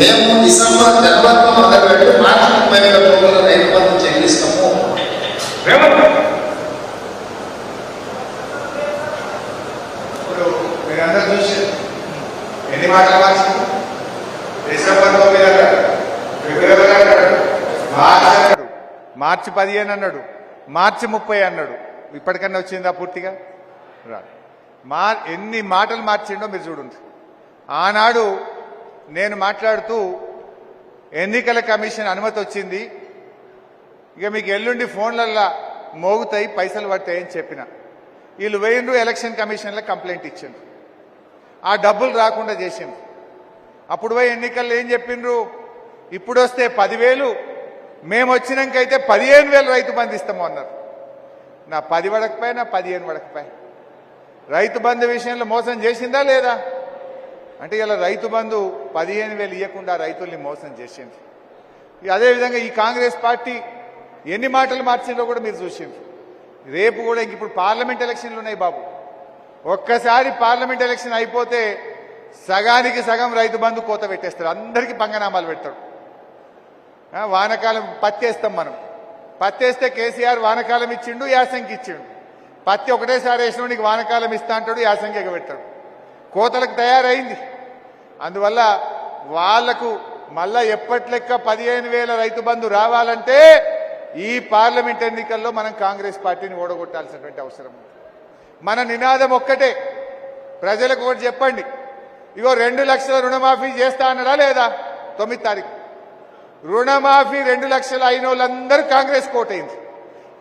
మేము డిసెంబర్ మార్చి ముప్పై వేల రూపాయల రైతు బంధు చెల్లిస్తాము ఇప్పుడు మీరందరూ చూసి ఎన్ని మాటలు డిసెంబర్ తొమ్మిది అన్నాడు ఫిబ్రవరి అన్నాడు మార్చి అన్నాడు మార్చి పదిహేను అన్నాడు మార్చి ముప్పై అన్నాడు. ఇప్పటికన్నా వచ్చిందా పూర్తిగా? రా మా ఎన్ని మాటలు మార్చిండో మీరు చూడండి ఆనాడు నేను మాట్లాడుతూ ఎన్నికల కమిషన్ అనుమతి వచ్చింది ఇక మీకు ఎల్లుండి ఫోన్లల్లా మోగుతాయి పైసలు పడతాయని చెప్పిన. వీళ్ళు వేయండు ఎలక్షన్ కమిషన్లో కంప్లైంట్ ఇచ్చిండ్రు. ఆ డబ్బులు రాకుండా చేసిండు అప్పుడు పోయి ఎన్నికల్లో ఏం చెప్పిండ్రు ఇప్పుడు వస్తే పదివేలు మేము వచ్చినాకైతే పదిహేను వేలు రైతు బంధు ఇస్తాము అన్నారు. నా పది వడకపోయి నా పదిహేను వడకపోయి రైతు బంధు విషయంలో మోసం చేసిందా లేదా? అంటే ఇలా రైతు బంధు పదిహేను వేలు ఇవ్వకుండా రైతుల్ని మోసం చేసింది అదేవిధంగా ఈ కాంగ్రెస్ పార్టీ ఎన్ని మాటలు మార్చిందో కూడా మీరు చూసింది రేపు కూడా ఇంక ఇప్పుడు పార్లమెంట్ ఎలక్షన్లు ఉన్నాయి బాబు. ఒక్కసారి పార్లమెంట్ ఎలక్షన్ అయిపోతే సగానికి సగం రైతు బంధు కోత పెట్టేస్తారు. అందరికీ పంగనామాలు పెడతాడు. వానకాలం పత్తి వేస్తాం మనం. పత్తి వేస్తే కేసీఆర్ వానకాలం ఇచ్చిండు యాసంకి ఇచ్చిండు. పత్తి ఒకటేసారి వేసిన నీకు వానకాలం ఇస్తా అంటాడు యాసంకి ఎగబెట్టాడు కోతలకు తయారైంది. అందువల్ల వాళ్ళకు మళ్ళా ఎప్పటి లెక్క పదిహేను వేల రైతు బంధు రావాలంటే ఈ పార్లమెంట్ ఎన్నికల్లో మనం కాంగ్రెస్ పార్టీని ఓడగొట్టాల్సినటువంటి అవసరం ఉంది. మన నినాదం ఒక్కటే. ప్రజలకు ఒకటి చెప్పండి. ఇగో రెండు లక్షల రుణమాఫీ చేస్తా అన్నాడా లేదా? తొమ్మిది తారీఖు. రుణమాఫీ రెండు లక్షలు అయిన వాళ్ళందరూ కాంగ్రెస్ కోటైంది.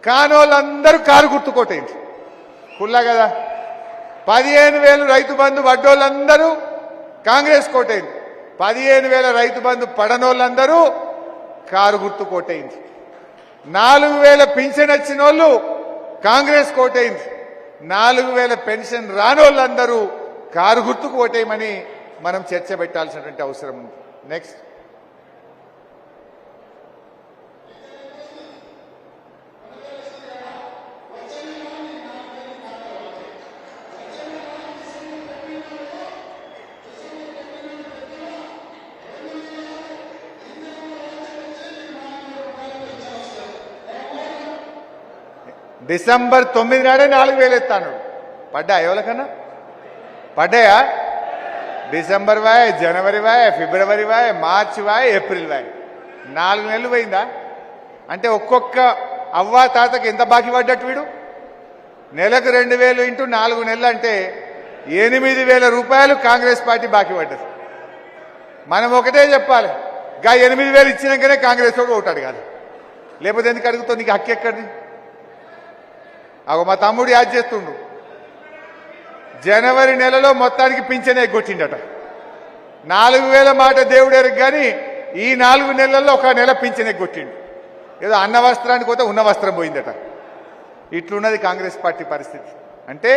కానోళ్ళందరూ కారు గుర్తు కోటైంది. కుల్లా కదా? పదిహేను వేలు రైతు బంధు పడ్డోళ్ళందరూ కాంగ్రెస్ కోటైంది. పదిహేను వేల రైతు బంధు పడనోళ్ళందరూ కారు గుర్తు కోటైంది. నాలుగు వేల పింఛన్ వచ్చిన వాళ్ళు కాంగ్రెస్ కోటైంది. నాలుగు వేల పెన్షన్ రానోళ్ళందరూ కారు గుర్తుకు ఓటేయమని మనం చర్చ పెట్టాల్సినటువంటి అవసరం ఉంది. నెక్స్ట్ డిసెంబర్ తొమ్మిది నాడే నాలుగు వేలు ఎత్తాను పడ్డా ఎవరికన్నా? పడ్డాయా? డిసెంబర్ వాయ్ జనవరి వాయ్ ఫిబ్రవరి వాయ్ మార్చి వాయ్ ఏప్రిల్ వాయ. నాలుగు నెలలు పోయిందా? అంటే ఒక్కొక్క అవ్వా తాతకి ఎంత బాకీ పడ్డట్టు వీడు? నెలకు రెండు వేలు ఇంటూ నాలుగు నెలలు అంటే ఎనిమిది వేల రూపాయలు కాంగ్రెస్ పార్టీ బాకీ పడ్డది. మనం ఒకటే చెప్పాలి. గా ఎనిమిది వేలు ఇచ్చినాకనే కాంగ్రెస్ కూడా ఒకటి అడగాలి. లేకపోతే ఎందుకు అడుగుతావు? నీకు హక్కు ఎక్కడిది? అగో మా తమ్ముడు యాద్ చేస్తుండు. జనవరి నెలలో మొత్తానికి పింఛనే కొట్టిండట. నాలుగు వేల మాట దేవుడేరు కానీ ఈ నాలుగు నెలల్లో ఒక నెల పింఛనే కొట్టిండు. ఏదో అన్న వస్త్రానికి పోతే ఉన్న వస్త్రం పోయిందట. ఇట్లున్నది కాంగ్రెస్ పార్టీ పరిస్థితి. అంటే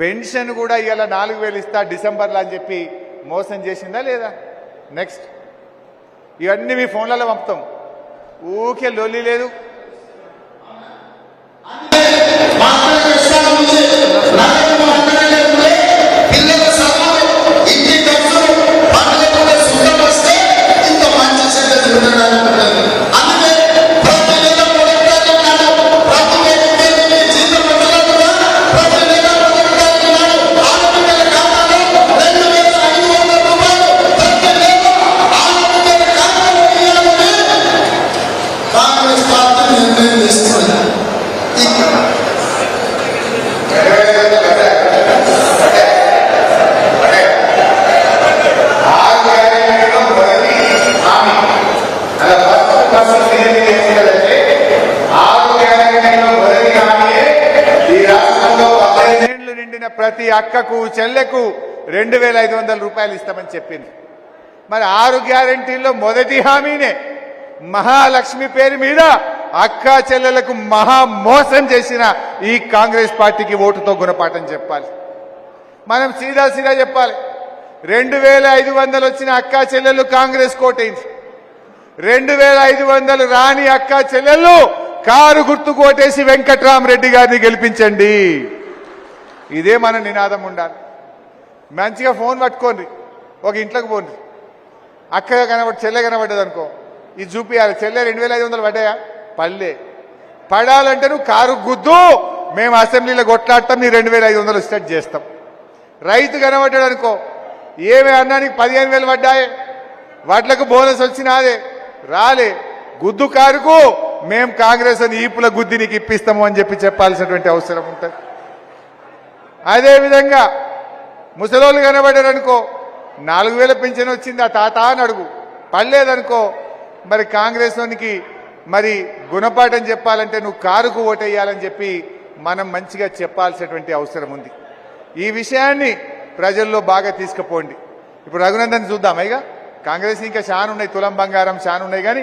పెన్షన్ కూడా ఇవాళ నాలుగు వేలు ఇస్తా డిసెంబర్లో అని చెప్పి మోసం చేసిందా లేదా? నెక్స్ట్. ఇవన్నీ మీ ఫోన్లలో పంపుతాం. ఊకే లొల్లి లేదు. বাংলাদেশ ఫస్ట్ ఆరు గ్యారెంటీలో మొదటి హామీయే ఈ రాష్ట్రంలో పద్దెనిమిదేళ్ళు నిండిన ప్రతి అక్కకు చెల్లెకు రెండు వేల ఐదు వందల రూపాయలు ఇస్తామని చెప్పింది. మరి ఆరు గ్యారెంటీల్లో మొదటి హామీనే. మహాలక్ష్మి పేరు మీద అక్క చెల్లెలకు మహా మోసం చేసిన ఈ కాంగ్రెస్ పార్టీకి ఓటుతో గుణపాఠం చెప్పాలి. మనం సీదా సీదా చెప్పాలి. రెండు వేల ఐదు వందలు వచ్చిన అక్క చెల్లెలు కాంగ్రెస్ కోటైంది. రెండు వేల ఐదు వందలు రాని అక్క చెల్లెళ్ళు కారు గుర్తు కోటేసి వెంకట్రామరెడ్డి గారిని గెలిపించండి. ఇదే మన నినాదం ఉండాలి. మంచిగా ఫోన్ పట్టుకోండి. ఒక ఇంట్లోకి పోండి. అక్క కనబడి చెల్లె కనబడ్డది అనుకో. ఇది చూపియాలి చెల్లె రెండు వేల ఐదు వందలు పడ్డాయా? పల్లె. పడాలంటే నువ్వు కారు గుద్దు. మేము అసెంబ్లీలో కొట్లాడతాం నీ రెండు వేల ఐదు వందలు స్టార్ట్ చేస్తాం. రైతు కనబడ్డాడు అనుకో. ఏమి అన్నానికి పదిహేను వేలు పడ్డాయి? వాట్లకు బోనస్ వచ్చినాదే. రాలే. గుద్దు కారుకు మేం కాంగ్రెస్ అని ఈపుల గుద్ది నీకు ఇప్పిస్తాము అని చెప్పి చెప్పాల్సినటువంటి అవసరం ఉంటుంది. అదేవిధంగా ముసలోళ్ళు కనబడారనుకో నాలుగు వేల పెన్షన్ వచ్చింది ఆ తాత అని అడుగు. పడలేదనుకో మరి కాంగ్రెస్ వానికి మరి గుణపాఠం చెప్పాలంటే నువ్వు కారుకు ఓటేయాలని చెప్పి మనం మంచిగా చెప్పాల్సినటువంటి అవసరం ఉంది. ఈ విషయాన్ని ప్రజల్లో బాగా తీసుకుపోండి. ఇప్పుడు రఘునందన్ చూద్దాం ఇక? కాంగ్రెస్ ఇంకా చాలా ఉన్నాయి తులం బంగారం చాలా ఉన్నాయి కానీ